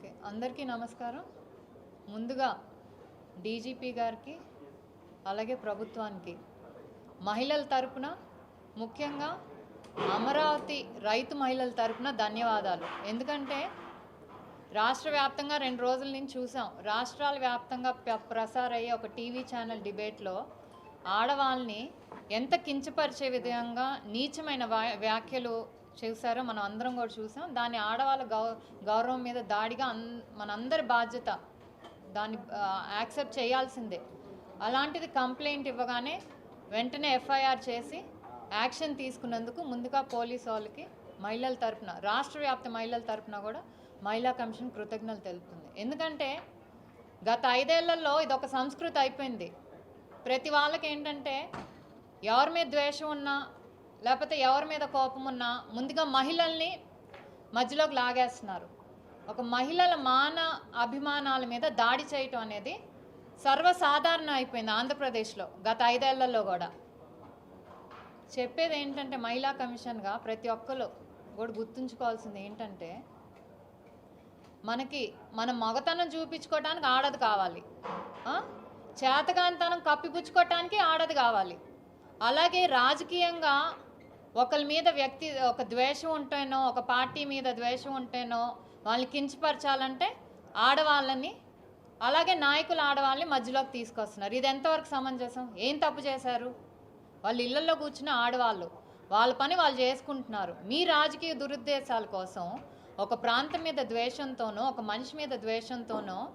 Okay. అందరికీ నమస్కారం. ముందుగా డీజీపీ గారికి అలాగే ప్రభుత్వానికి మహిళల తరపున ముఖ్యంగా అమరావతి రైతు మహిళల తరపున ధన్యవాదాలు. ఎందుకంటే రాష్ట్ర వ్యాప్తంగా రెండు రోజుల నుంచి చూసాం రాష్ట్రాల వ్యాప్తంగా ప్ర- ప్రసారయ్యే ఒక టీవీ ఛానల్ డిబేట్లో ఆడవాళ్ళని ఎంత కించపరిచే విధంగా నీచమైన వ్యాఖ్యలు చేశారో మనం అందరం కూడా చూసాం. దాన్ని ఆడవాళ్ళ గౌ గౌరవం మీద దాడిగా అన్ మనందరి బాధ్యత దాన్ని యాక్సెప్ట్ చేయాల్సిందే. అలాంటిది కంప్లైంట్ ఇవ్వగానే వెంటనే ఎఫ్ఐఆర్ చేసి యాక్షన్ తీసుకున్నందుకు ముందుగా పోలీస్ వాళ్ళకి మహిళల తరపున రాష్ట్ర వ్యాప్త మహిళల తరపున కూడా మహిళా కమిషన్ కృతజ్ఞతలు తెలుపుతుంది. ఎందుకంటే గత ఐదేళ్ళలో ఇది ఒక సంస్కృతి అయిపోయింది. ప్రతి వాళ్ళకి ఏంటంటే ఎవరి మీద ద్వేషం ఉన్నా లేకపోతే ఎవరి మీద కోపం ఉన్నా ముందుగా మహిళల్ని మధ్యలోకి లాగేస్తున్నారు. ఒక మహిళల మాన అభిమానాల మీద దాడి చేయటం అనేది సర్వసాధారణం అయిపోయింది ఆంధ్రప్రదేశ్లో గత ఐదేళ్ళలో కూడా. చెప్పేది ఏంటంటే మహిళా కమిషన్గా ప్రతి ఒక్కరు కూడా గుర్తుంచుకోవాల్సింది ఏంటంటే మనకి మన మగతనం చూపించుకోవటానికి ఆడది కావాలి. చేతగానితనం కప్పిపుచ్చుకోవటానికి ఆడది కావాలి. అలాగే రాజకీయంగా ఒకరి మీద వ్యక్తి ఒక ద్వేషం ఉంటేనో ఒక పార్టీ మీద ద్వేషం ఉంటేనో వాళ్ళని కించపరచాలంటే ఆడవాళ్ళని అలాగే నాయకులు ఆడవాళ్ళని మధ్యలోకి తీసుకొస్తున్నారు. ఇది ఎంతవరకు సమంజసం? ఏం తప్పు చేశారు? వాళ్ళు ఇళ్ళలో కూర్చున్న ఆడవాళ్ళు వాళ్ళ పని వాళ్ళు చేసుకుంటున్నారు. మీ రాజకీయ దురుద్దేశాల కోసం ఒక ప్రాంతం మీద ద్వేషంతోనో ఒక మనిషి మీద ద్వేషంతోనో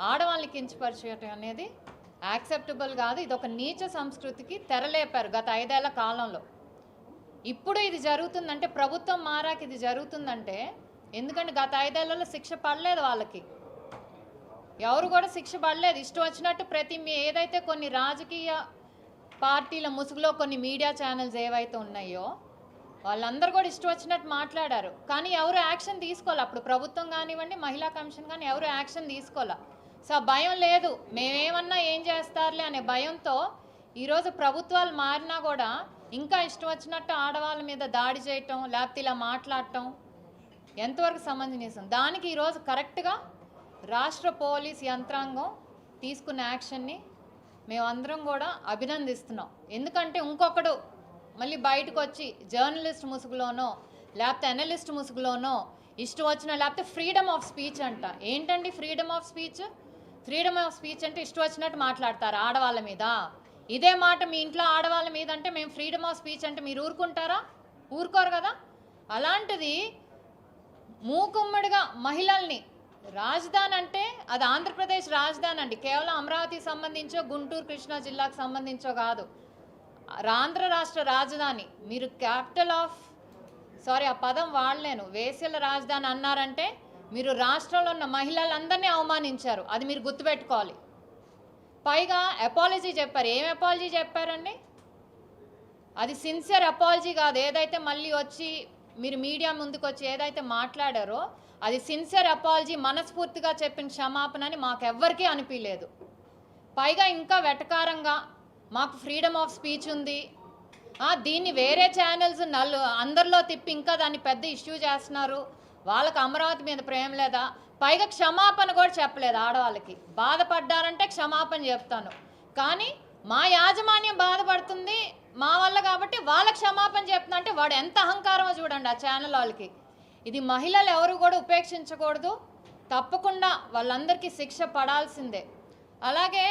ఆడవాళ్ళని కించపరచడం అనేది యాక్సెప్టబుల్ కాదు. ఇది ఒక నీచ సంస్కృతికి తెరలేపారు గత ఐదేళ్ళ కాలంలో. ఇప్పుడు ఇది జరుగుతుందంటే ప్రభుత్వం మారాక ఇది జరుగుతుందంటే ఎందుకంటే గత ఐదేళ్ళలో శిక్ష పడలేదు వాళ్ళకి. ఎవరు కూడా శిక్ష పడలేదు. ఇష్టం వచ్చినట్టు ప్రతి మీ ఏదైతే కొన్ని రాజకీయ పార్టీల ముసుగులో కొన్ని మీడియా ఛానల్స్ ఏవైతే ఉన్నాయో వాళ్ళందరూ కూడా ఇష్టం వచ్చినట్టు మాట్లాడారు. కానీ ఎవరు యాక్షన్ తీసుకోవాలి? అప్పుడు ప్రభుత్వం కానివ్వండి మహిళా కమిషన్ కానీ ఎవరు యాక్షన్ తీసుకోవాలి? సో భయం లేదు. మేమేమన్నా ఏం చేస్తారులే అనే భయంతో ఈరోజు ప్రభుత్వాలు మారినా కూడా ఇంకా ఇష్టం వచ్చినట్టు ఆడవాళ్ళ మీద దాడి చేయటం లేకపోతే ఇలా మాట్లాడటం ఎంతవరకు సమంజనీయం దానికి ఈరోజు కరెక్ట్గా రాష్ట్ర పోలీస్ యంత్రాంగం తీసుకున్న యాక్షన్ని మేమందరం కూడా అభినందిస్తున్నాం. ఎందుకంటే ఇంకొకడు మళ్ళీ బయటకు వచ్చి జర్నలిస్ట్ ముసుగులోనో లేకపోతే అనలిస్ట్ ముసుగులోనో ఇష్టం వచ్చిన లేకపోతే ఫ్రీడమ్ ఆఫ్ స్పీచ్ అంట. ఏంటండి freedom of speech freedom of speech అంటే ఇష్టం వచ్చినట్టు మాట్లాడతారు ఆడవాళ్ళ మీద. ఇదే మాట మీ ఇంట్లో ఆడవాళ్ళ మీద అంటే మేము ఫ్రీడమ్ ఆఫ్ స్పీచ్ అంటే మీరు ఊరుకుంటారా? ఊరుకోరు కదా? అలాంటిది మూకుమ్మడిగా మహిళల్ని రాజధాని అంటే అది ఆంధ్రప్రదేశ్ రాజధాని అండి. కేవలం అమరావతికి సంబంధించో గుంటూరు కృష్ణా జిల్లాకు సంబంధించో కాదు. ఆంధ్ర రాష్ట్ర రాజధాని. మీరు క్యాపిటల్ ఆఫ్ సారీ ఆ పదం వాడలేను. వేసల రాజధాని అన్నారంటే మీరు రాష్ట్రంలో ఉన్న మహిళలందరినీ అవమానించారు. అది మీరు గుర్తుపెట్టుకోవాలి. పైగా అపాలజీ చెప్పారు. ఏం అపాలజీ చెప్పారండి? అది సిన్సియర్ అపాలజీ కాదు. ఏదైతే మళ్ళీ వచ్చి మీరు మీడియా ముందుకు వచ్చి ఏదైతే మాట్లాడారో అది సిన్సియర్ అపాలజీ మనస్ఫూర్తిగా చెప్పిన క్షమాపణ అని మాకెవ్వరికీ అనిపించలేదు పైగా ఇంకా వెటకారంగా మాకు ఫ్రీడమ్ ఆఫ్ స్పీచ్ ఉంది. దీన్ని వేరే ఛానల్స్ నల్లు అందరిలో తిప్పి ఇంకా దాన్ని పెద్ద ఇష్యూ చేస్తున్నారు. వాళ్ళకి అమరావతి మీద ప్రేమ లేదా? పైగా క్షమాపణ కూడా చెప్పలేదు ఆడవాళ్ళకి. బాధపడ్డారంటే క్షమాపణ చెప్తాను. కానీ మా యాజమాన్యం బాధపడుతుంది మా వల్ల కాబట్టి వాళ్ళ క్షమాపణ చెప్తున్నా అంటే వాడు ఎంత అహంకారమో చూడండి ఆ ఛానల్ వాళ్ళకి. ఇది మహిళలు ఎవరు కూడా ఉపేక్షించకూడదు. తప్పకుండా వాళ్ళందరికీ శిక్ష పడాల్సిందే. అలాగే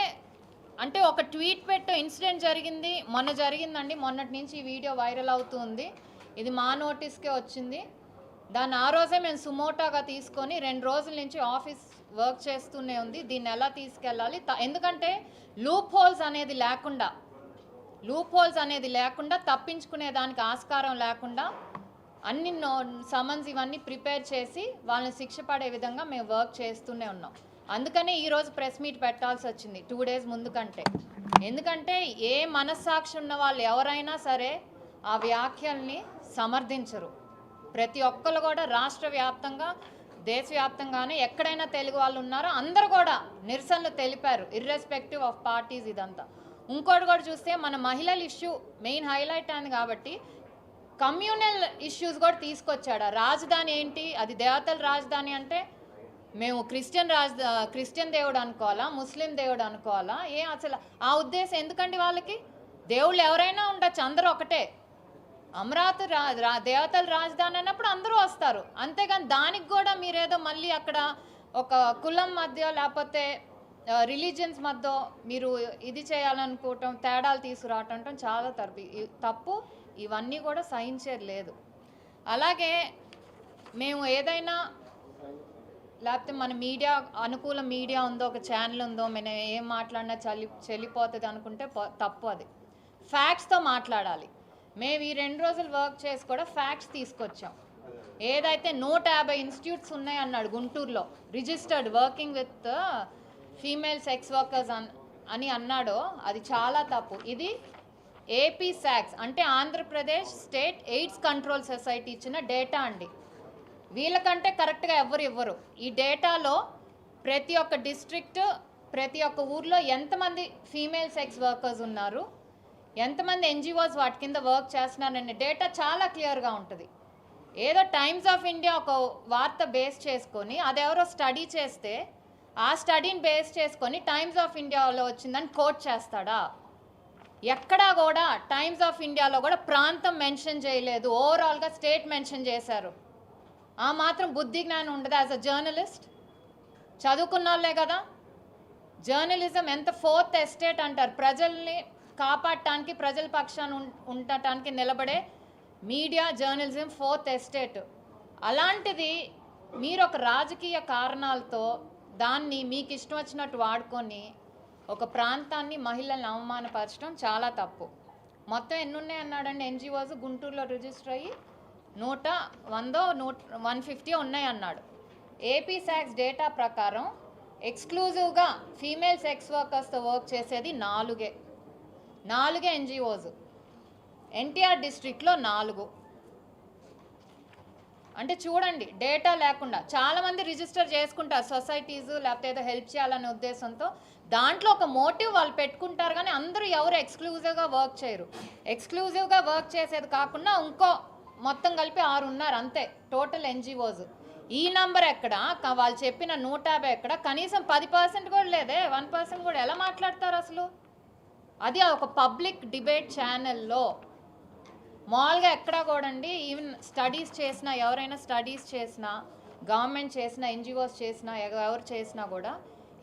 అంటే ఒక ట్వీట్ పెట్టు ఇన్సిడెంట్ జరిగింది మొన్న జరిగిందండి మొన్నటి నుంచి ఈ వీడియో వైరల్ అవుతుంది ఇది మా నోటీస్కే వచ్చింది. దాన్ని ఆ రోజే మేము సుమోటాగా తీసుకొని రెండు రోజుల నుంచి ఆఫీస్ వర్క్ చేస్తూనే ఉంది. దీన్ని ఎలా తీసుకెళ్ళాలి? ఎందుకంటే లూప్ హోల్స్ అనేది లేకుండా లూప్ హోల్స్ అనేది లేకుండా తప్పించుకునే దానికి ఆస్కారం లేకుండా అన్ని నో సమన్స్ ఇవన్నీ ప్రిపేర్ చేసి వాళ్ళని శిక్ష పడే విధంగా మేము వర్క్ చేస్తూనే ఉన్నాం. అందుకనే ఈరోజు ప్రెస్ మీట్ పెట్టాల్సి వచ్చింది. టూ డేస్ ముందు కంటే. ఎందుకంటే ఏ మనస్సాక్షి ఉన్న వాళ్ళు ఎవరైనా సరే ఆ వ్యాఖ్యల్ని సమర్థించరు. ప్రతి ఒక్కరు కూడా రాష్ట్ర వ్యాప్తంగా దేశవ్యాప్తంగానే ఎక్కడైనా తెలుగు వాళ్ళు ఉన్నారో అందరూ కూడా నిరసనలు తెలిపారు. ఇర్రెస్పెక్టివ్ ఆఫ్ పార్టీస్ ఇదంతా. ఇంకోటి కూడా చూస్తే మన మహిళల ఇష్యూ మెయిన్ హైలైట్ అయింది కాబట్టి కమ్యూనల్ ఇష్యూస్ కూడా తీసుకొచ్చాడు. రాజధాని ఏంటి? అది దేవతల రాజధాని అంటే మేము క్రిస్టియన్ రాజ క్రిస్టియన్ దేవుడు అనుకోవాలా? ముస్లిం దేవుడు అనుకోవాలా? ఏ అసలు ఆ ఉద్దేశం ఎందుకండి వాళ్ళకి? దేవుళ్ళు ఎవరైనా ఉండొచ్చు అందరూ ఒకటే. అమరావతి రా రా దేవతల రాజధాని అన్నప్పుడు అందరూ వస్తారు. అంతేగాని దానికి కూడా మీరేదో మళ్ళీ అక్కడ ఒక కులం మధ్య లేకపోతే రిలీజియన్స్ మధ్య మీరు ఇది చేయాలనుకోవటం తేడాలు తీసుకురావటం చాలా తరబి తప్పు. ఇవన్నీ కూడా సహించేది లేదు. అలాగే మేము ఏదైనా లేకపోతే మన మీడియా అనుకూల మీడియా ఉందో ఒక ఛానల్ ఉందో మనం ఏం మాట్లాడినా చలి చెల్లిపోతుంది అనుకుంటే తప్పు అది. ఫ్యాక్ట్స్తో మాట్లాడాలి. మేము ఈ రెండు రోజులు వర్క్ చేసి కూడా ఫ్యాక్ట్స్ తీసుకొచ్చాం. ఏదైతే నూట యాభై ఇన్స్టిట్యూట్స్ ఉన్నాయన్నాడు గుంటూరులో registered working with female sex workers అన్ అని అన్నాడో అది చాలా తప్పు. ఇది ఏపీ సాక్స్ అంటే Andhra Pradesh state AIDS control society ఇచ్చిన డేటా అండి. వీళ్ళకంటే కరెక్ట్గా ఎవరు ఇవ్వరు. ఈ డేటాలో ప్రతి ఒక్క డిస్ట్రిక్ట్ ప్రతి ఒక్క ఊర్లో ఎంతమంది ఫీమేల్ సెక్స్ వర్కర్స్ ఉన్నారు? ఎంతమంది ఎన్జిఓస్ వాటి కింద వర్క్ చేస్తున్నారనే డేటా చాలా క్లియర్గా ఉంటుంది. ఏదో టైమ్స్ ఆఫ్ ఇండియా ఒక వార్త బేస్ చేసుకొని అది ఎవరో స్టడీ చేస్తే ఆ స్టడీని బేస్ చేసుకొని టైమ్స్ ఆఫ్ ఇండియాలో వచ్చిందని కోట్ చేస్తాడా? ఎక్కడా కూడా టైమ్స్ ఆఫ్ ఇండియాలో కూడా ప్రాంతం మెన్షన్ చేయలేదు. ఓవరాల్గా స్టేట్ మెన్షన్ చేశారు. ఆ మాత్రం బుద్ధి జ్ఞానం ఉండదు యాజ్ అ జర్నలిస్ట్. చదువుకున్న వాళ్ళే కదా. జర్నలిజం ఎంత ఫోర్త్ ఎస్టేట్ అంటారు. ప్రజల్ని కాపాడటానికి ప్రజల పక్షాన ఉం- ఉండటానికి నిలబడే మీడియా జర్నలిజం ఫోర్త్ ఎస్టేట్. అలాంటిది మీరు ఒక రాజకీయ కారణాలతో దాన్ని మీకు ఇష్టం వచ్చినట్టు వాడుకొని ఒక ప్రాంతాన్ని మహిళల్ని అవమానపరచడం చాలా తప్పు. మొత్తం ఎన్నున్నాయి అన్నాడండి ఎన్జిఓస్ గుంటూరులో రిజిస్టర్ అయ్యి? నూట వందో నూట వన్ ఫిఫ్టీ ఉన్నాయి అన్నాడు. ఏపీ సాక్స్ డేటా ప్రకారం ఎక్స్క్లూజివ్గా ఫీమేల్ సెక్స్ వర్కర్స్తో వర్క్ చేసేది నాలుగే. నాలుగే ఎన్జిఓస్. ఎన్టీఆర్ డిస్ట్రిక్ట్లో నాలుగు. అంటే చూడండి డేటా లేకుండా చాలామంది రిజిస్టర్ చేసుకుంటారు సొసైటీస్ లేకపోతే ఏదో హెల్ప్ చేయాలనే ఉద్దేశంతో. దాంట్లో ఒక మోటివ్ వాళ్ళు పెట్టుకుంటారు కానీ అందరూ ఎవరు ఎక్స్క్లూజివ్గా వర్క్ చేయరు. ఎక్స్క్లూజివ్గా వర్క్ చేసేది కాకుండా ఇంకో మొత్తం కలిపి ఆరు ఉన్నారు అంతే టోటల్ ఎన్జిఓస్. ఈ నంబర్ ఎక్కడ? వాళ్ళు చెప్పిన నూట యాభై ఎక్కడ? కనీసం పది పర్సెంట్ కూడా లేదే వన్ పర్సెంట్ కూడా. ఎలా మాట్లాడతారు అసలు? అది ఒక పబ్లిక్ డిబేట్ ఛానల్లో. మామూలుగా ఎక్కడ కూడండి ఈవెన్ స్టడీస్ చేసినా ఎవరైనా స్టడీస్ చేసినా గవర్నమెంట్ చేసినా ఎన్జిఓస్ చేసినా ఎవరు చేసినా కూడా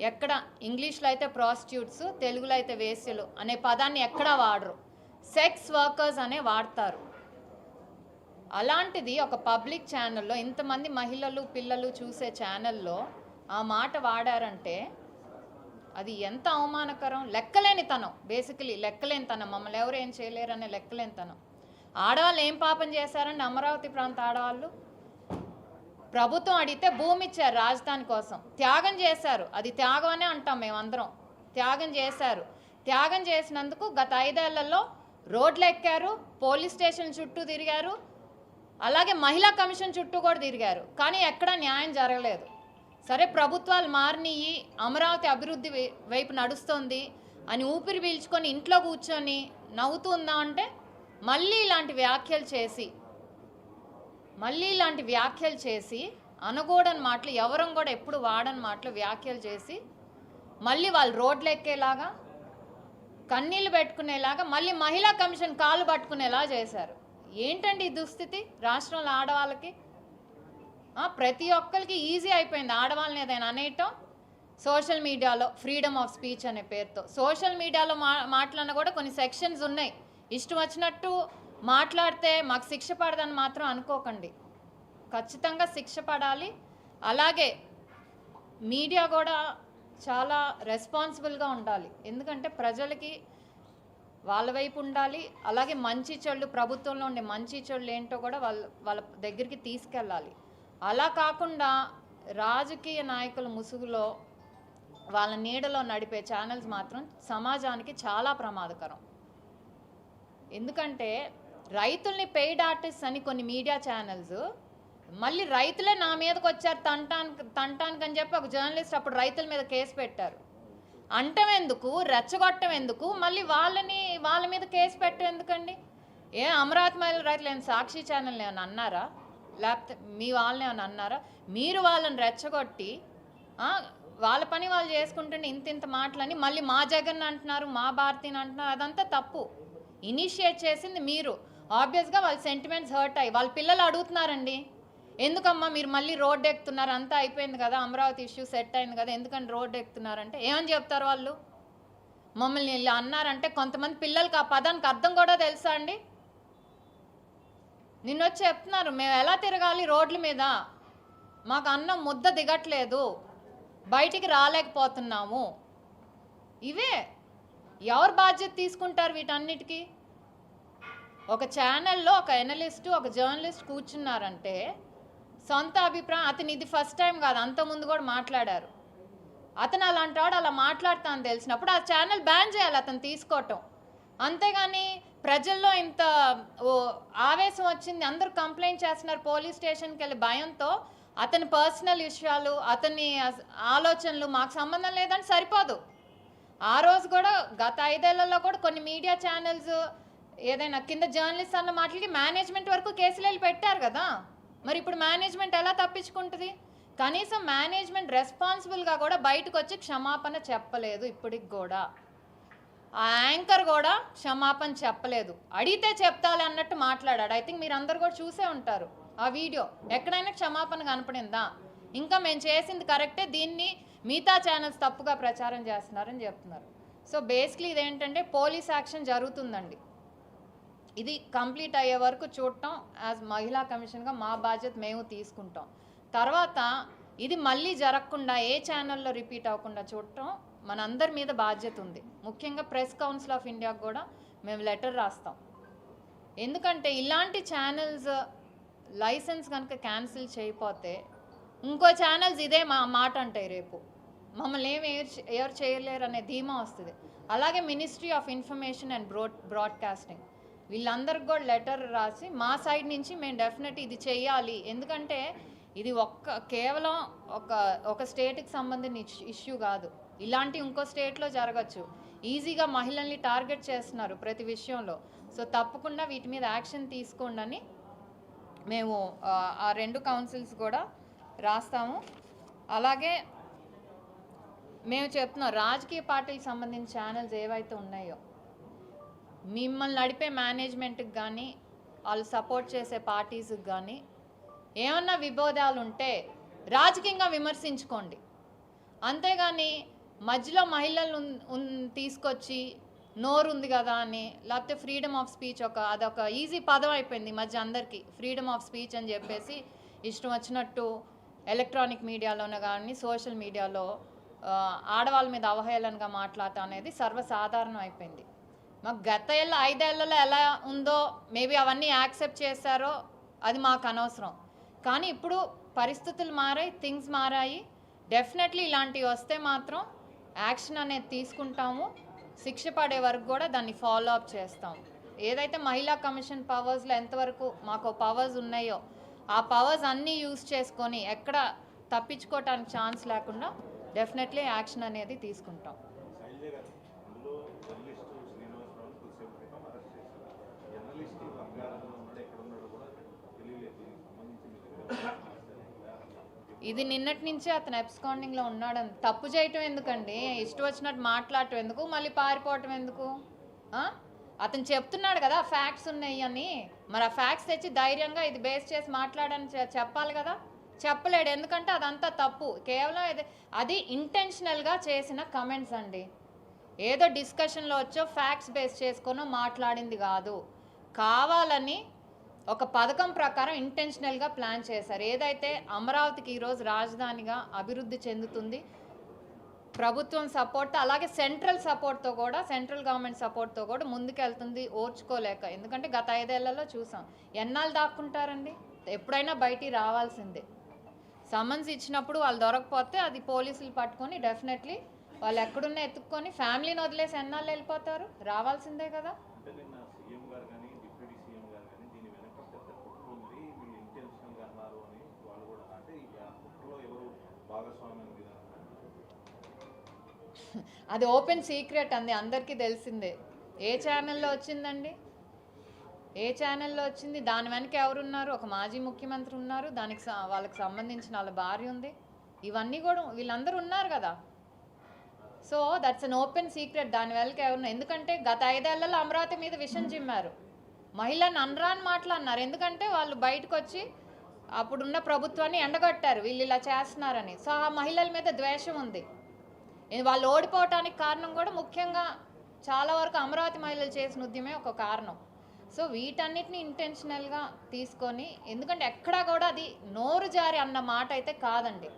ఎక్కడ ఇంగ్లీష్లో అయితే ప్రాస్టిట్యూట్స్ తెలుగులో అయితే వేసులు అనే పదాన్ని ఎక్కడా వాడరు. సెక్స్ వర్కర్స్ అనే వాడతారు. అలాంటిది ఒక పబ్లిక్ ఛానల్లో ఇంతమంది మహిళలు పిల్లలు చూసే ఛానల్లో ఆ మాట వాడారంటే అది ఎంత అవమానకరం? లెక్కలేనితనం. బేసికలీ లెక్కలేనితనం. మమ్మల్ని ఎవరు ఏం చేయలేరనే లెక్కలేనితనం. ఆడవాళ్ళు ఏం పాపం చేశారండి అమరావతి ప్రాంత ఆడవాళ్ళు? ప్రభుత్వం అడిగితే భూమి ఇచ్చారు రాజధాని కోసం. త్యాగం చేశారు. అది త్యాగం అనే అంటాం మేమందరం. త్యాగం చేశారు. త్యాగం చేసినందుకు గత ఐదేళ్ళలో రోడ్లు ఎక్కారు పోలీస్ స్టేషన్ చుట్టూ తిరిగారు అలాగే మహిళా కమిషన్ చుట్టూ కూడా తిరిగారు. కానీ ఎక్కడా న్యాయం జరగలేదు. సరే ప్రభుత్వాలు మారినయి అమరావతి అభివృద్ధి వైపు నడుస్తోంది అని ఊపిరి పీల్చుకొని ఇంట్లో కూర్చొని నవ్వుతుందా అంటే మళ్ళీ ఇలాంటి వ్యాఖ్యలు చేసి మళ్ళీ ఇలాంటి వ్యాఖ్యలు చేసి అనకూడని మాటలు ఎవరం కూడా ఎప్పుడు వాడని మాటలు వ్యాఖ్యలు చేసి మళ్ళీ వాళ్ళు రోడ్లు ఎక్కేలాగా కన్నీళ్ళు పెట్టుకునేలాగా మళ్ళీ మహిళా కమిషన్ కాలు పట్టుకునేలా చేశారు. ఏంటండి ఈ దుస్థితి? రాష్ట్రంలో ఆడవాళ్ళకి ప్రతి ఒక్కరికి ఈజీ అయిపోయింది. ఆడవాళ్ళని ఏదైనా అనేయటం సోషల్ మీడియాలో ఫ్రీడమ్ ఆఫ్ స్పీచ్ అనే పేరుతో. సోషల్ మీడియాలో మా మాట్లాడిన కూడా కొన్ని సెక్షన్స్ ఉన్నాయి. ఇష్టం వచ్చినట్టు మాట్లాడితే మాకు శిక్ష పడదని మాత్రం అనుకోకండి. ఖచ్చితంగా శిక్ష పడాలి. అలాగే మీడియా కూడా చాలా రెస్పాన్సిబుల్గా ఉండాలి. ఎందుకంటే ప్రజలకి వాళ్ళ వైపు ఉండాలి. అలాగే మంచి చెళ్ళు ప్రభుత్వంలో ఉండే మంచి చెళ్ళు ఏంటో కూడా వాళ్ళ వాళ్ళ దగ్గరికి తీసుకెళ్ళాలి. అలా కాకుండా రాజకీయ నాయకుల ముసుగులో వాళ్ళ నీడలో నడిపే ఛానల్స్ మాత్రం సమాజానికి చాలా ప్రమాదకరం. ఎందుకంటే రైతుల్ని పెయిడ్ ఆర్టిస్ట్ అని కొన్ని మీడియా ఛానల్స్ మళ్ళీ రైతులే నా మీదకి వచ్చారు తంటానికి తంటానికి అని చెప్పి ఒక జర్నలిస్ట్ అప్పుడు రైతుల మీద కేసు పెట్టారు. అంటం ఎందుకు? రెచ్చగొట్టం ఎందుకు? మళ్ళీ వాళ్ళని వాళ్ళ మీద కేసు పెట్టడం ఎందుకండి? ఏ అమరావతి మహిళ రైతులు ఏమైనా సాక్షి ఛానల్ ఏమైనా అన్నారా? లేకపోతే మీ వాళ్ళని ఏమైనా అన్నారా? మీరు వాళ్ళని రెచ్చగొట్టి వాళ్ళ పని వాళ్ళు చేసుకుంటుంటే ఇంత ఇంత మాటలని మళ్ళీ మా జగన్ అంటున్నారు మా భారతిని అంటున్నారు అదంతా తప్పు. ఇనిషియేట్ చేసింది మీరు. ఆబ్వియస్గా వాళ్ళ సెంటిమెంట్స్ హర్ట్ అయ్యి వాళ్ళ పిల్లలు అడుగుతున్నారండి. ఎందుకమ్మా మీరు మళ్ళీ రోడ్డు ఎక్కుతున్నారు? అంతా అయిపోయింది కదా అమరావతి ఇష్యూ సెట్ అయింది కదా ఎందుకని రోడ్ ఎక్కుతున్నారంటే? ఏమని చెప్తారు వాళ్ళు? మమ్మల్ని ఇలా అన్నారంటే కొంతమంది పిల్లలకి ఆ పదానికి అర్థం కూడా తెలుసా అండి? నిన్న వచ్చి చెప్తున్నారు మేము ఎలా తిరగాలి రోడ్ల మీద? మాకు అన్నం ముద్ద దిగట్లేదు. బయటికి రాలేకపోతున్నాము. ఇవే ఎవరు బాధ్యత తీసుకుంటారు వీటన్నిటికీ? ఒక ఛానల్లో ఒక ఎనలిస్టు ఒక జర్నలిస్ట్ కూర్చున్నారంటే సొంత అభిప్రాయం అతను ఇది ఫస్ట్ టైం కాదు అంతకుముందు కూడా మాట్లాడారు. అతను అలాంటి వాడు అలా మాట్లాడతాను తెలిసినప్పుడు ఆ ఛానల్ బ్యాన్ చేయాలి అతను తీసుకోవటం. అంతేగాని ప్రజల్లో ఇంత ఓ ఆవేశం వచ్చింది అందరూ కంప్లైంట్ చేస్తున్నారు పోలీస్ స్టేషన్కి వెళ్ళి భయంతో. అతని పర్సనల్ విషయాలు అతని ఆలోచనలు మాకు సంబంధం లేదని సరిపోదు. ఆ రోజు కూడా గత ఐదేళ్ళలో కూడా కొన్ని మీడియా ఛానల్స్ ఏదైనా కింద జర్నలిస్ట్ అన్న మాటలకి మేనేజ్మెంట్ వరకు కేసులు వెళ్ళి పెట్టారు కదా. మరి ఇప్పుడు మేనేజ్మెంట్ ఎలా తప్పించుకుంటుంది? కనీసం మేనేజ్మెంట్ రెస్పాన్సిబుల్గా కూడా బయటకు వచ్చి క్షమాపణ చెప్పలేదు ఇప్పటికి కూడా. ఆ యాంకర్ కూడా క్షమాపణ చెప్పలేదు. అడిగితే చెప్తాలి అన్నట్టు మాట్లాడాడు. ఐ థింక్ మీరు అందరు కూడా చూసే ఉంటారు ఆ వీడియో. ఎక్కడైనా క్షమాపణ కనపడిందా? ఇంకా మేము చేసింది కరెక్టే దీన్ని మిగతా ఛానల్స్ తప్పుగా ప్రచారం చేస్తున్నారని చెప్తున్నారు. సో బేసిక్లీ ఇదేంటంటే పోలీస్ యాక్షన్ జరుగుతుందండి. ఇది కంప్లీట్ అయ్యే వరకు చూడటం యాజ్ మహిళా కమిషన్గా మా బాధ్యత మేము తీసుకుంటాం. తర్వాత ఇది మళ్ళీ జరగకుండా ఏ ఛానల్లో రిపీట్ అవ్వకుండా చూడటం మనందరి మీద బాధ్యత ఉంది. ముఖ్యంగా ప్రెస్ కౌన్సిల్ ఆఫ్ ఇండియాకు కూడా మేము లెటర్ రాస్తాం. ఎందుకంటే ఇలాంటి ఛానల్స్ లైసెన్స్ కనుక క్యాన్సిల్ చేయకపోతే ఇంకో ఛానల్స్ ఇదే మా మాట అంటాయి రేపు. మమ్మల్ని ఏం ఎవరు ఎయిర్ ఎవరు చేయలేరు అనే ధీమా వస్తుంది. అలాగే ministry of information and bro broadcasting వీళ్ళందరికి కూడా లెటర్ రాసి మా సైడ్ నుంచి మేము డెఫినెట్ ఇది చేయాలి. ఎందుకంటే ఇది ఒక్క కేవలం ఒక ఒక స్టేట్కి సంబంధించిన ఇష్యూ కాదు. ఇలాంటి ఇంకో స్టేట్లో జరగచ్చు. ఈజీగా మహిళల్ని టార్గెట్ చేస్తున్నారు ప్రతి విషయంలో. సో తప్పకుండా వీటి మీద యాక్షన్ తీసుకోండి అని మేము ఆ, రెండు కౌన్సిల్స్ కూడా రాస్తాము. అలాగే మేము చెప్తున్నాం రాజకీయ పార్టీలకు సంబంధించిన ఛానల్స్ ఏవైతే ఉన్నాయో మిమ్మల్ని నడిపే మేనేజ్మెంట్కి కానీ వాళ్ళు సపోర్ట్ చేసే పార్టీస్కి కానీ ఏమన్నా విభేదాలు ఉంటే రాజకీయంగా విమర్శించుకోండి. అంతేగాని మధ్యలో మహిళలను తీసుకొచ్చి నోరు ఉంది కదా అని లేకపోతే ఫ్రీడమ్ ఆఫ్ స్పీచ్ ఒక అదొక ఈజీ పదం అయిపోయింది మధ్య అందరికీ. ఫ్రీడమ్ ఆఫ్ స్పీచ్ అని చెప్పేసి ఇష్టం వచ్చినట్టు ఎలక్ట్రానిక్ మీడియాలోనే కానీ సోషల్ మీడియాలో ఆడవాళ్ళ మీద అవహేళనగా మాట్లాడటం అనేది సర్వసాధారణం అయిపోయింది. మాకు గత ఏళ్ళ ఐదేళ్ళలో ఎలా ఉందో మేబీ అవన్నీ యాక్సెప్ట్ చేశారో అది మాకు అనవసరం. కానీ ఇప్పుడు పరిస్థితులు మారాయి థింగ్స్ మారాయి. డెఫినెట్లీ ఇలాంటివి వస్తే మాత్రం యాక్షన్ అనేది తీసుకుంటాము. శిక్ష పడే వరకు కూడా దాన్ని ఫాలో అప్ చేస్తాం ఏదైతే మహిళా కమిషన్ పవర్స్లో ఎంతవరకు మాకు పవర్స్ ఉన్నాయో ఆ పవర్స్ అన్నీ యూజ్ చేసుకొని ఎక్కడ తప్పించుకోవటానికి ఛాన్స్ లేకుండా డెఫినెట్లీ యాక్షన్ అనేది తీసుకుంటాం. శైలజ ఎక్కడ ఉన్నాడో కూడా తెలియలేదు. దీనికి సంబంధించి ఇది నిన్నటి నుంచే అతను ఎబ్స్కాండింగ్లో ఉన్నాడని. తప్పు చేయటం ఎందుకండి? ఇష్టం వచ్చినట్టు మాట్లాడటం ఎందుకు? మళ్ళీ పారిపోవటం ఎందుకు? అతను చెప్తున్నాడు కదా ఫ్యాక్ట్స్ ఉన్నాయి అని. మరి ఆ ఫ్యాక్ట్స్ తెచ్చి ధైర్యంగా ఇది బేస్ చేసి మాట్లాడని చెప్పాలి కదా. చెప్పలేడు. ఎందుకంటే అదంతా తప్పు. కేవలం ఇది అది ఇంటెన్షనల్గా చేసిన కమెంట్స్ అండి. ఏదో డిస్కషన్లో వచ్చో ఫ్యాక్ట్స్ బేస్ చేసుకొని మాట్లాడింది కాదు. కావాలని ఒక పథకం ప్రకారం ఇంటెన్షనల్గా ప్లాన్ చేశారు. ఏదైతే అమరావతికి ఈరోజు రాజధానిగా అభివృద్ధి చెందుతుంది ప్రభుత్వం సపోర్ట్ అలాగే సెంట్రల్ సపోర్ట్తో కూడా సెంట్రల్ గవర్నమెంట్ సపోర్ట్తో కూడా ముందుకెళ్తుంది ఓర్చుకోలేక. ఎందుకంటే గత ఐదేళ్ళలో చూసాం ఎన్నాళ్ళు దాక్కుంటారండి? ఎప్పుడైనా బయటికి రావాల్సిందే. సమన్స్ ఇచ్చినప్పుడు వాళ్ళు దొరకపోతే అది పోలీసులు పట్టుకొని డెఫినెట్లీ వాళ్ళు ఎక్కడున్నా ఎత్తుక్కొని ఫ్యామిలీని వదిలేసి ఎన్నాళ్ళు వెళ్ళిపోతారు? రావాల్సిందే కదా అంటే నిన్న సీఎం గారు కానీ డిప్యూటీ సీఎం గారు కానీ దీని వెనక పెద్ద కుట్ర ఉంది వీళ్ళు ఇంటెన్షనల్గా అన్నారు అని వాళ్ళు కూడా అంటే ఈ ఆ కుట్రలో ఎవరు భాగస్వామ్యం మీద అది ఓపెన్ సీక్రెట్ అంది అందరికీ తెలిసిందే. ఏ ఛానల్లో వచ్చిందండి? ఏ ఛానల్లో వచ్చింది? దాని వెనక ఎవరున్నారు? ఒక మాజీ ముఖ్యమంత్రి ఉన్నారు దానికి వాళ్ళకి సంబంధించిన వాళ్ళ భార్య ఉంది. ఇవన్నీ కూడా వీళ్ళందరూ ఉన్నారు కదా. So that's an open secret దాని వెనక ఎవరు ఎందుకంటే గత ఐదేళ్ళలో అమరావతి మీద విషం చిమ్మారు. మహిళను అనరాని మాట్లాడినారు ఎందుకంటే వాళ్ళు బయటకు వచ్చి అప్పుడున్న ప్రభుత్వాన్ని ఎండగట్టారు. వీళ్ళు ఇలా చేస్తున్నారని. సో ఆ మహిళల మీద ద్వేషం ఉంది. వాళ్ళు ఓడిపోవటానికి కారణం కూడా ముఖ్యంగా చాలా వరకు అమరావతి మహిళలు చేసిన ఉద్యమే ఒక కారణం. సో వీటన్నిటిని ఇంటెన్షనల్గా తీసుకొని ఎందుకంటే ఎక్కడా కూడా అది నోరు జారి అన్న మాట అయితే కాదండి.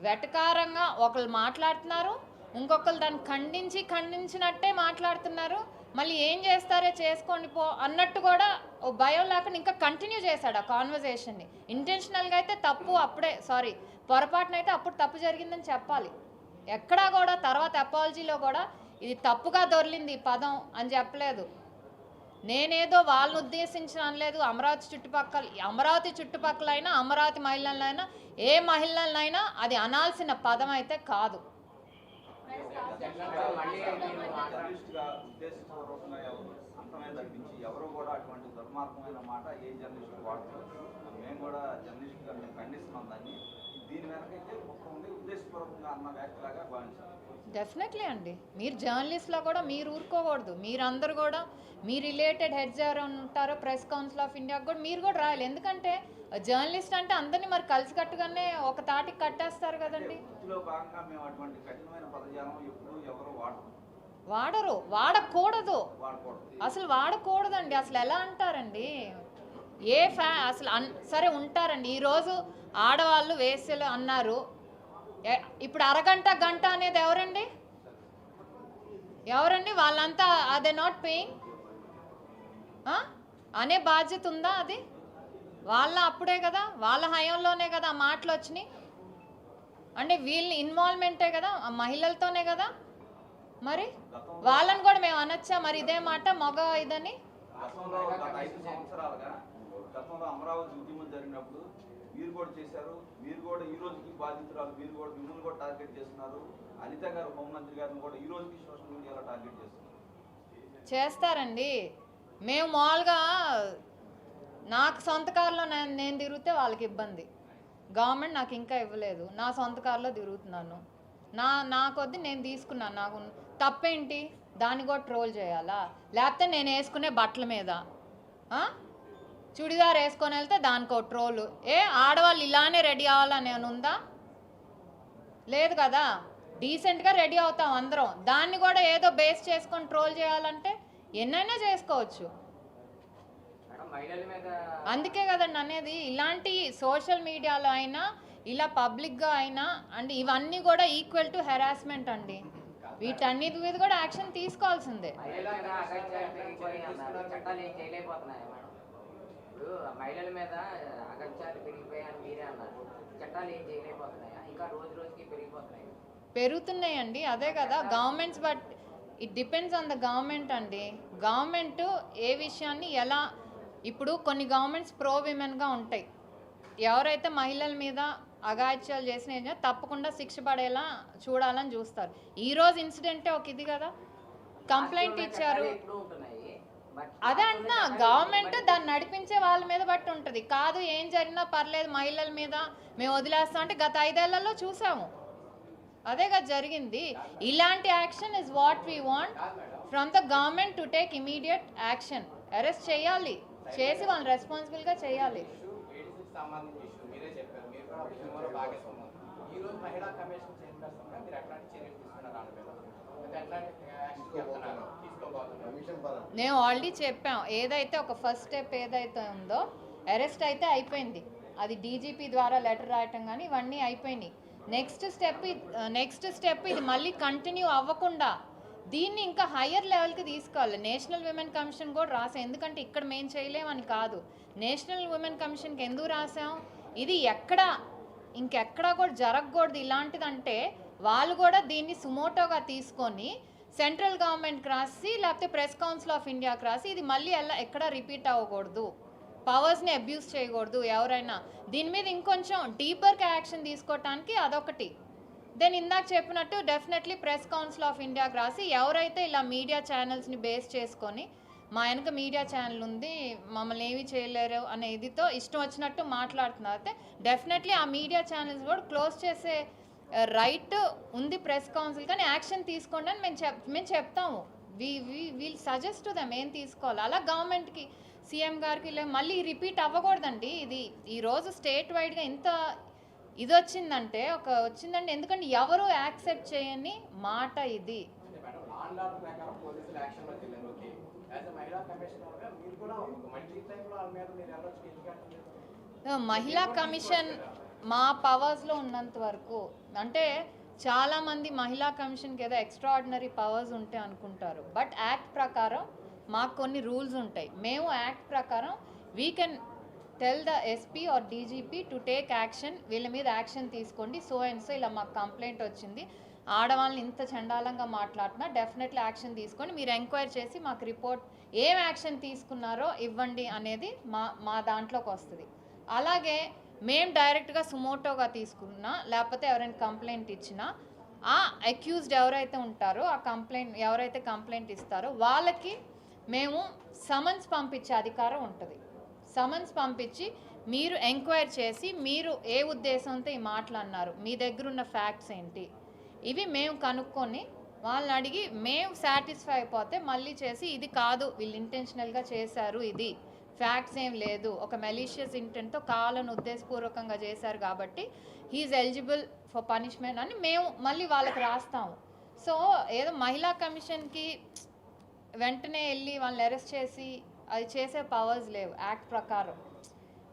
వెటకారంగా ఒకళ్ళు మాట్లాడుతున్నారు ఇంకొకరు దాన్ని ఖండించి ఖండించినట్టే మాట్లాడుతున్నారు. మళ్ళీ ఏం చేస్తారో చేసుకోండి పో అన్నట్టు కూడా ఓ భయం లేకుండా ఇంకా కంటిన్యూ చేశాడు ఆ కాన్వర్జేషన్ని ఇంటెన్షనల్గా అయితే తప్పు అప్పుడే సారీ పొరపాటున అయితే అప్పుడు తప్పు జరిగిందని చెప్పాలి. ఎక్కడా కూడా తర్వాత అపాలజీలో కూడా ఇది తప్పుగా దొరిలింది ఈ పదం అని చెప్పలేదు. నేనేదో వాళ్ళని ఉద్దేశించిన అనలేదు అమరావతి చుట్టుపక్కల అమరావతి చుట్టుపక్కల అయినా అమరావతి మహిళలైనా ఏ మహిళలైనా అది అనాల్సిన పదం అయితే కాదు. ఉద్దేశపూర్వకంగా ఎవరు అంతమే తప్పించి ఎవరు కూడా అటువంటి దుర్మార్గమైన మాట ఏ జర్నలిస్ట్ వాడతారు మేము కూడా జర్నలిస్ట్గా మేము ఖండిస్తున్నాం దాన్ని దీని వెనకైతే ఒక ఉంది ఉద్దేశపూర్వకంగా అన్న వ్యాఖ్యలాగా భావించాలి డెఫినెట్లీ అండి. మీరు జర్నలిస్ట్లా కూడా మీరు ఊరుకోకూడదు. మీరందరూ కూడా మీ రిలేటెడ్ హెడ్స్ ఎవరు ఉంటారో ప్రెస్ కౌన్సిల్ ఆఫ్ ఇండియాకి కూడా మీరు కూడా రాయాలి. ఎందుకంటే జర్నలిస్ట్ అంటే అందరినీ మరి కలిసికట్టుగానే ఒక తాటికి కట్టేస్తారు కదండి. వాడరు. వాడకూడదు. అసలు వాడకూడదండి. అసలు ఎలా అంటారండి? ఏ ఫ్యా అసలు అన్ సరే ఉంటారండి. ఈరోజు ఆడవాళ్ళు వేసలు అన్నారు. ఇప్పుడు అరగంట గంట అనేది ఎవరండి? ఎవరండి? వాళ్ళంతా అదే నాట్ పేయింగ్ అనే బాధ్యత ఉందా అది? వాళ్ళ అప్పుడే కదా వాళ్ళ హయంలోనే కదా ఆ మాటలు వచ్చినాయి. అంటే వీళ్ళ ఇన్వాల్వ్మెంటే కదా ఆ మహిళలతోనే కదా? మరి వాళ్ళని కూడా మేము అనొచ్చా? మరి ఇదే మాట మగ ఇదని? గతంలో అమరావతి ఉద్యమం జరిగినప్పుడు మీరు కూడా చేశారు. మీరు కూడా ఈ రోజుకి బాధితురాలు మీరు కూడా మిమ్మల్ని కూడా టార్గెట్ చేస్తున్నారు. అనిత గారు హోంమంత్రి గారిని కూడా ఈ రోజుకి సోషల్ మీడియాలో టార్గెట్ చేస్తున్నారు. చేస్తారండి. మేము మామూలుగా నాకు సొంత కారులో నేను నేను తిరిగితే వాళ్ళకి ఇబ్బంది. గవర్నమెంట్ నాకు ఇంకా ఇవ్వలేదు. నా సొంత కారులో తిరుగుతున్నాను. నా నా కొద్ది నేను తీసుకున్నాను. నాకు తప్పేంటి? దాన్ని కూడా ట్రోల్ చేయాలా? లేకపోతే నేను వేసుకునే బట్టల మీద. చుడిదార్ వేసుకొని వెళ్తే దానికో ట్రోల్. ఏ ఆడవాళ్ళు ఇలానే రెడీ అవ్వాలని నేను ఉందా? లేదు కదా? డీసెంట్గా రెడీ అవుతాం అందరం. దాన్ని కూడా ఏదో బేస్ చేసుకొని ట్రోల్ చేయాలంటే ఎన్నైనా చేసుకోవచ్చు. అందుకే కదండి అనేది ఇలాంటి సోషల్ మీడియాలో అయినా ఇలా పబ్లిక్గా అయినా అండ్ ఇవన్నీ కూడా ఈక్వల్ టు హెరాస్మెంట్ అండి. వీటన్నిటి మీద కూడా యాక్షన్ తీసుకోవాల్సిందే. మహిళల మీద అగత్యాలు పెరిగిపోయి అన్నారు. చట్టాలు ఏం చేయలేకపోతున్నాయా మేడం. ఇప్పుడు మహిళల మీద అగత్యాలు పెరిగిపోయాయని మీరే అన్నారు. చట్టాలు ఏం చేయలేకపోతున్నాయా? ఇంకా రోజు రోజుకి పెరిగిపోతున్నాయి. పెరుగుతున్నాయండి. అదే కదా governments but it depends on the government అండి. గవర్నమెంట్ ఏ విషయాన్ని ఎలా ఇప్పుడు కొన్ని గవర్నమెంట్స్ ప్రో విమెన్గా ఉంటాయి. ఎవరైతే మహిళల మీద అగాత్యాలు చేసిన తప్పకుండా శిక్ష పడేలా చూడాలని చూస్తారు. ఈ రోజు ఇన్సిడెంటే ఒక ఇది కదా? కంప్లైంట్ ఇచ్చారు. అదే అంటున్నా గవర్నమెంట్ దాన్ని నడిపించే వాళ్ళ మీద బట్టి ఉంటుంది. కాదు ఏం జరిగినా పర్లేదు మహిళల మీద మేము వదిలేస్తాం అంటే గత ఐదేళ్ళలో చూసాము. అదే కదా జరిగింది. ఇలాంటి action is what we want from the government to take immediate action arrest చేయాలి. చేసి చేయాలి. ఎట్లాంటి యాక్షన్ చెప్తున్నారు తీసుకోబోతున్నారు. నేను ఆల్రెడీ చెప్పాం. ఏదైతే ఒక ఫస్ట్ స్టెప్ ఏదైతే ఉందో అరెస్ట్ అయితే అయిపోయింది. అది డీజీపీ ద్వారా లెటర్ రాయటం కానీ ఇవన్నీ అయిపోయినాయి. నెక్స్ట్ స్టెప్ నెక్స్ట్ స్టెప్ ఇది. మళ్ళీ కంటిన్యూ అవ్వకుండా దీన్ని ఇంకా హయ్యర్ లెవెల్కి తీసుకోవాలి. నేషనల్ విమెన్ కమిషన్ కూడా రాసాం. ఎందుకంటే ఇక్కడ మేము చేయలేమని కాదు. నేషనల్ విమెన్ కమిషన్కి ఎందుకు రాసాం? ఇది ఎక్కడ ఇంకెక్కడా కూడా జరగకూడదు ఇలాంటిదంటే వాళ్ళు కూడా దీన్ని సుమోటోగా తీసుకొని సెంట్రల్ గవర్నమెంట్కి రాసి లేకపోతే ప్రెస్ కౌన్సిల్ ఆఫ్ ఇండియాకి రాసి ఇది మళ్ళీ ఎలా ఎక్కడా రిపీట్ అవ్వకూడదు. పవర్స్ని అబ్యూస్ చేయకూడదు ఎవరైనా. దీని మీద ఇంకొంచెం డీపర్గా యాక్షన్ తీసుకోవటానికి అదొకటి. దెన్ ఇందాక చెప్పినట్టు డెఫినెట్లీ ప్రెస్ కౌన్సిల్ ఆఫ్ ఇండియాకి రాసి ఎవరైతే ఇలా మీడియా ఛానల్స్ని బేస్ చేసుకొని మా వెనక మీడియా ఛానల్ ఉంది మమ్మల్ని ఏమి చేయలేరు అనే ఇదితో ఇష్టం వచ్చినట్టు మాట్లాడుతున్నారు. అయితే డెఫినెట్లీ ఆ మీడియా ఛానల్స్ కూడా క్లోజ్ చేసే రైట్ ఉంది ప్రెస్ కౌన్సిల్ కానీ యాక్షన్ తీసుకోండి అని మేము చెప్ మేము చెప్తాము. We we we'll suggest them ఏం తీసుకోవాలి. అలా గవర్నమెంట్కి సీఎం గారికి ఇలా మళ్ళీ రిపీట్ అవ్వకూడదండి. ఇది ఈరోజు స్టేట్ వైడ్గా ఇంత ఇది వచ్చిందంటే ఒక వచ్చిందంటే ఎందుకంటే ఎవరు యాక్సెప్ట్ చేయని మాట ఇది. మహిళా కమిషన్ మా పవర్స్లో ఉన్నంత వరకు అంటే చాలామంది మహిళా కమిషన్కి ఏదో ఎక్స్ట్రాడినరీ పవర్స్ ఉంటాయి అనుకుంటారు. బట్ యాక్ట్ ప్రకారం మాకు కొన్ని రూల్స్ ఉంటాయి. మేము యాక్ట్ ప్రకారం we can tell the SP or DGP to take action వీళ్ళ మీద యాక్షన్ తీసుకోండి. సో అండ్ సో ఇలా మాకు కంప్లైంట్ వచ్చింది. ఆడవాళ్ళని ఇంత చండాలంగా మాట్లాడినా డెఫినెట్లీ యాక్షన్ తీసుకొని మీరు ఎంక్వైరీ చేసి మాకు రిపోర్ట్ ఏం యాక్షన్ తీసుకున్నారో ఇవ్వండి అనేది మా మా దాంట్లోకి వస్తుంది. అలాగే మేము డైరెక్ట్గా సుమోటోగా తీసుకున్నా లేకపోతే ఎవరైనా కంప్లైంట్ ఇచ్చినా ఆ అక్యూజ్డ్ ఎవరైతే ఉంటారో ఆ కంప్లైంట్ ఎవరైతే కంప్లైంట్ ఇస్తారో వాళ్ళకి మేము సమన్స్ పంపించే అధికారం ఉంటుంది. సమన్స్ పంపించి మీరు ఎంక్వైర్ చేసి మీరు ఏ ఉద్దేశంతో ఈ మాటలు అన్నారు? మీ దగ్గర ఉన్న ఫ్యాక్ట్స్ ఏంటి? ఇవి మేము కనుక్కొని వాళ్ళని అడిగి మేము సాటిస్ఫై అయిపోతే మళ్ళీ చేసి ఇది కాదు వీళ్ళు ఇంటెన్షనల్గా చేశారు ఇది. ఫ్యాక్ట్స్ ఏం లేదు. ఒక మెలీషియస్ ఇంటెంట్తో కావాలని ఉద్దేశపూర్వకంగా చేశారు కాబట్టి హీఈస్ ఎలిజిబుల్ ఫర్ పనిష్మెంట్ అని మేము మళ్ళీ వాళ్ళకి రాస్తాము. సో ఏదో మహిళా కమిషన్కి వెంటనే వెళ్ళి వాళ్ళని అరెస్ట్ చేసి అది చేసే పవర్స్ లేవు. యాక్ట్ ప్రకారం.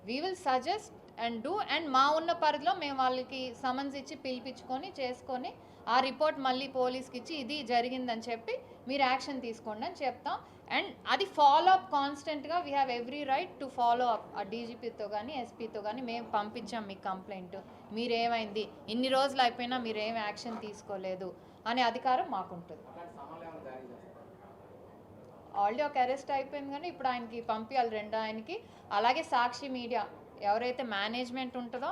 We will suggest and do and మా ఉన్న పరిధిలో మేము వాళ్ళకి సమన్స్ ఇచ్చి పిలిపించుకొని చేసుకొని ఆ రిపోర్ట్ మళ్ళీ పోలీస్కి ఇచ్చి ఇది జరిగిందని చెప్పి మీరు యాక్షన్ తీసుకోండి అని చెప్తాం. అండ్ అది ఫాలో అప్ కాన్స్టెంట్గా we have every right to follow up ఆ డీజీపీతో కానీ ఎస్పీతో కానీ మేము పంపించాం మీకు కంప్లైంట్ మీరేమైంది? ఇన్ని రోజులు అయిపోయినా మీరు ఏం యాక్షన్ తీసుకోలేదు? అనే అధికారం మాకుంటుంది అట్లాంటి సమన్లు ఏమైనా జారీ చేస్తారు ఆల్రెడీ ఒక అరెస్ట్ అయిపోయింది కానీ ఇప్పుడు ఆయనకి పంపించాలి రెండు ఆయనకి. అలాగే సాక్షి మీడియా ఎవరైతే మేనేజ్మెంట్ ఉంటుందో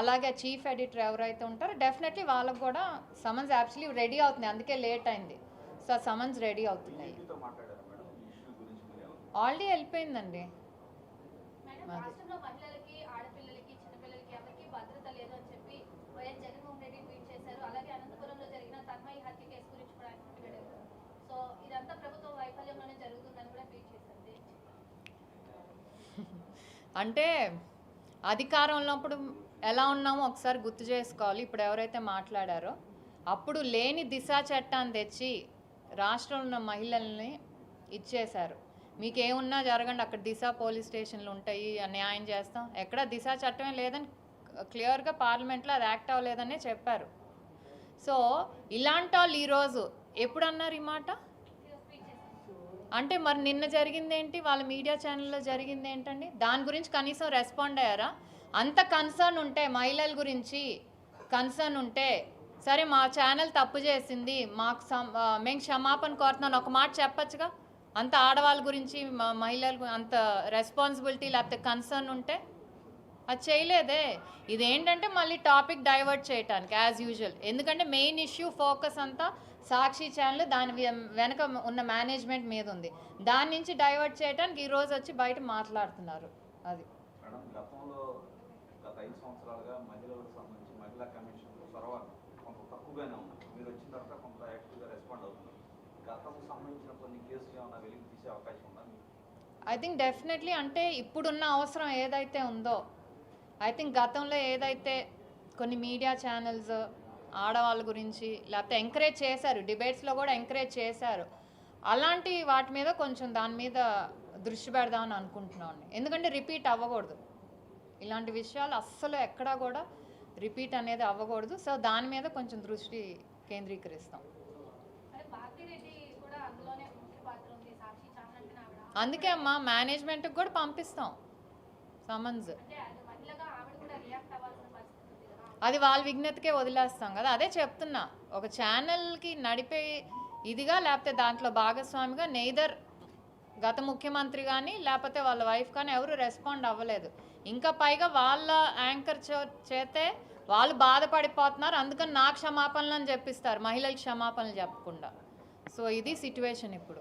అలాగే చీఫ్ ఎడిటర్ ఎవరైతే ఉంటారో డెఫినెట్లీ వాళ్ళకు కూడా సమన్స్ యాక్చువల్లీ రెడీ అవుతుంది. అందుకే లేట్ అయింది. సో సమన్స్ రెడీ అవుతున్నాయి ఆల్రెడీ వెళ్ళిపోయిందండి మేడం మాది. రాష్ట్రంలో మహిళలకి ఆడపిల్లలకి చిన్నపిల్లలకి ఎవరికి భద్రత లేదు అని చెప్పి వైఎస్ జగన్మోహన్ రెడ్డి ట్వీట్ చేశారు అలాగే అనంతపురంలో జరిగిన తన్మయి హత్య కేసు గురించి కూడా ఆయన ట్వీట్ చేశారు సో ఇదంతా ప్రభుత్వం వైఫల్యంలోనే జరుగుతుందని కూడా ట్వీట్ చేశారు దేనికి? అంటే అధికారంలో అప్పుడు ఎలా ఉన్నామో ఒకసారి గుర్తు చేసుకోవాలి. ఇప్పుడు ఎవరైతే మాట్లాడారో అప్పుడు లేని దిశా చట్టాన్ని తెచ్చి రాష్ట్రంలో ఉన్న మహిళల్ని ఇచ్చేశారు. మీకు ఏమున్నా జరగండి అక్కడ దిశ పోలీస్ స్టేషన్లు ఉంటాయి న్యాయం చేస్తాం. ఎక్కడ దిశ చట్టమే లేదని క్లియర్గా పార్లమెంట్లో అది యాక్ట్ అవ్వలేదనే చెప్పారు. సో ఇలాంటి వాళ్ళు ఈరోజు ఎప్పుడు అన్నారు ఈ మాట? అంటే మరి నిన్న జరిగింది ఏంటి వాళ్ళ మీడియా ఛానల్లో జరిగింది ఏంటండి దాని గురించి కనీసం రెస్పాండ్ అయ్యారా? అంత కన్సర్న్ ఉంటే మహిళల గురించి కన్సర్న్ ఉంటే సరే మా ఛానల్ తప్పు చేసింది మాకు మేము క్షమాపణ కోరుతున్నాను ఒక మాట చెప్పచ్చుగా? అంత ఆడవాళ్ళ గురించి మహిళలు మహిళల అంత రెస్పాన్సిబిలిటీ లేకపోతే కన్సర్న్ ఉంటే? అది చేయలేదే. ఇదేంటంటే మళ్ళీ టాపిక్ డైవర్ట్ చేయటానికి యాజ్ యూజువల్ ఎందుకంటే మెయిన్ ఇష్యూ ఫోకస్ అంతా సాక్షి ఛానల్ దాని వెనక ఉన్న మేనేజ్మెంట్ మీద ఉంది. దాని నుంచి డైవర్ట్ చేయడానికి ఈ రోజు వచ్చి బయట మాట్లాడుతున్నారు. అది? ఐ థింక్ డెఫినెట్లీ అంటే ఇప్పుడున్న అవసరం ఏదైతే ఉందో ఐ థింక్ గతంలో ఏదైతే కొన్ని మీడియా ఛానల్స్ ఆడవాళ్ళ గురించి లేకపోతే ఎంకరేజ్ చేశారు. డిబేట్స్లో కూడా ఎంకరేజ్ చేశారు. అలాంటి వాటి మీద కొంచెం దాని మీద దృష్టి పెడదామని అనుకుంటున్నాను ఎందుకంటే రిపీట్ అవ్వకూడదు. ఇలాంటి విషయాలు అస్సలు ఎక్కడా కూడా రిపీట్ అనేది అవ్వకూడదు. సో దాని మీద కొంచెం దృష్టి కేంద్రీకరిస్తాం. అందుకే అమ్మా మేనేజ్మెంట్కి కూడా పంపిస్తాం. సమన్స్ అంటే అది మహిళగా ఆవిడ కూడా రియాక్ట్ అవ్వాల్సిన పరిస్థితి ఉంది కదా అది వాళ్ళ విఘ్నతకే వదిలేస్తాం కదా. అదే చెప్తున్నా. ఒక ఛానల్కి నడిపే ఇదిగా లేకపోతే దాంట్లో భాగస్వామిగా నెయిదర్ గత ముఖ్యమంత్రి కానీ లేకపోతే వాళ్ళ వైఫ్ కానీ ఎవరు రెస్పాండ్ అవ్వలేదు. ఇంకా పైగా వాళ్ళ యాంకర్ చేతే వాళ్ళు బాధపడిపోతున్నారు. అందుకని నా క్షమాపణలు అని చెప్పిస్తారు. మహిళలకు క్షమాపణలు చెప్పకుండా. సో ఇది సిట్యువేషన్ ఇప్పుడు.